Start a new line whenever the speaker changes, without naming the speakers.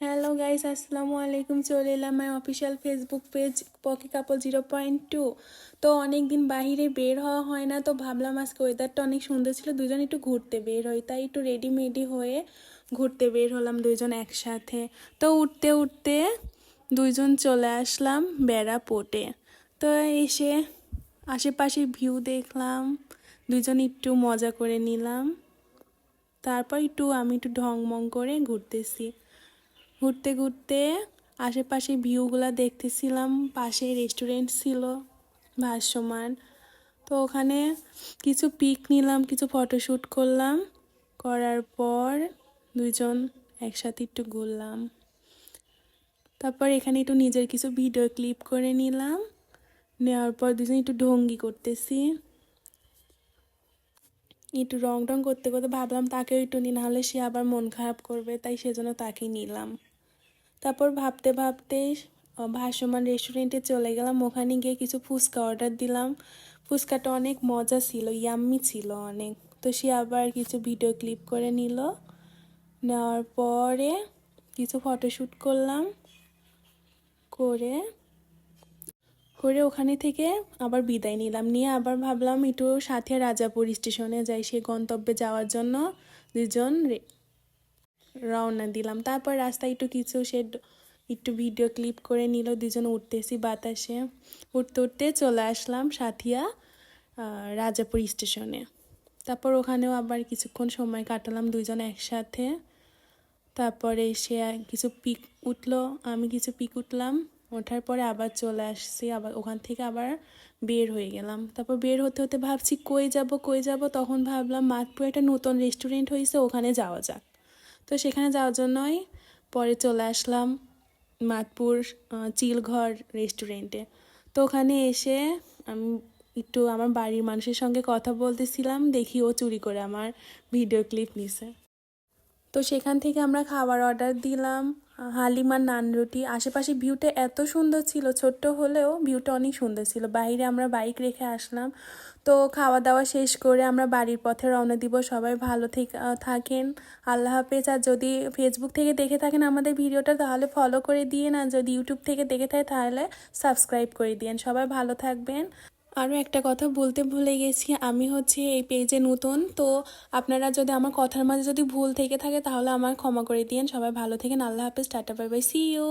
Hello guys আসসালামু আলাইকুম চলে এলাম মাই অফিসিয়াল ফেসবুক পেজ পকি কাপল জিরো পয়েন্ট টু তো অনেক দিন বাহিরে বের হওয়া হয় না, তো ভাবলাম আজকে ওয়েদারটা অনেক সুন্দর ছিল। দুজন একটু ঘুরতে বের হই, তাই একটু রেডিমেডি হয়ে ঘুরতে বের হলাম দুইজন একসাথে। তো উঠতে উঠতে দুইজন চলে আসলাম বেড়া পোটে। তো এসে আশেপাশে ভিউ দেখলাম দুজন একটু মজা করে নিলাম। তারপর একটু আমি একটু ঢং মং করে ঘুরতেছি। ঘুরতে ঘুরতে আশেপাশে ভিউগুলো দেখতেছিলাম, পাশে রেস্টুরেন্ট ছিল, ভাসমান। তো ওখানে কিছু পিক নিলাম, কিছু ফটোশ্যুট করলাম। করার পর দুইজন একসাথে একটু ঘুরলাম। তারপর এখানে একটু নিজের কিছু ভিডিও ক্লিপ করে নিলাম। নেওয়ার পর দুজন একটু ঢঙ্গি করতেছি। একটু রং টং করতে করতে ভাবলাম তাকেও একটু নিই, নাহলে সে আবার মন খারাপ করবে, তাই সেজন্য তাকে নিলাম। তারপর ভাবতে ভাবতে ভাসমান রেস্টুরেন্টে চলে গেলাম। ওখানে গিয়ে কিছু ফুচকা অর্ডার দিলাম। ফুচকাটা অনেক মজা ছিল ইয়াম্মি ছিল অনেক। তো সে আবার কিছু ভিডিও ক্লিপ করে নিল। নেওয়ার পরে কিছু ফটোশ্যুট করলাম। করে করে ওখানে থেকে আবার বিদায় নিলাম। নিয়ে আবার ভাবলাম একটু সাথে রাজাপুর স্টেশনে যাই। সে গন্তব্যে যাওয়ার জন্য দুজন রওনা দিলাম। তারপর রাস্তায় একটু কিছু সে একটু ভিডিও ক্লিপ করে নিল। দুজন উঠতেছি বাতাসে। উঠতে উঠতে চলে আসলাম সাথিয়া রাজাপুর স্টেশনে তারপর ওখানেও আবার কিছুক্ষণ সময় কাটালাম দুজন একসাথে। তারপরে সে কিছু পিক উঠল, আমি কিছু পিক উঠলাম। ওঠার পরে আবার চলে আসছি, আবার ওখান থেকে আবার বের হয়ে গেলাম। তারপর বের হতে হতে ভাবছি, কই যাব কই যাব? তখন ভাবলাম মাতপুর একটা নতুন রেস্টুরেন্ট হয়েছে ওখানে যাওয়া যাক। তো সেখানে যাওয়ার জন্যই পরে চলে আসলাম মাতপুর চিলঘর রেস্টুরেন্টে তো ওখানে এসে আমি একটু আমার বাড়ির মানুষের সঙ্গে কথা বলতেছিলাম, দেখি ও চুরি করে আমার ভিডিও ক্লিপ নিছে। তো সেখান থেকে আমরা খাবার অর্ডার দিলাম হালিমার নান রুটি। আশেপাশে ভিউটা এত সুন্দর ছিল, ছোট্ট হলেও ভিউটা অনেক সুন্দর ছিল। বাইরে আমরা বাইক রেখে আসলাম। তো খাওয়া দাওয়া শেষ করে আমরা বাড়ির পথে রওনা দিব। সবাই ভালো থেকে থাকেন। আল্লাহ হাফেজ। আর যদি ফেসবুক থেকে দেখে থাকেন আমাদের ভিডিওটা, তাহলে ফলো করে দিন আর যদি ইউটিউব থেকে দেখে থাকে তাহলে সাবস্ক্রাইব করে দিন সবাই ভালো থাকবেন। আরও একটা কথা বলতে ভুলে গেছি। আমি হচ্ছে এই পেজে নতুন, তো আপনারা যদি আমার কথার মাঝে যদি ভুল থেকে থাকে তাহলে আমার ক্ষমা করে দিন সবাই ভালো থেকেন। আল্লাহ হাফেজ। Tata, bye bye. See you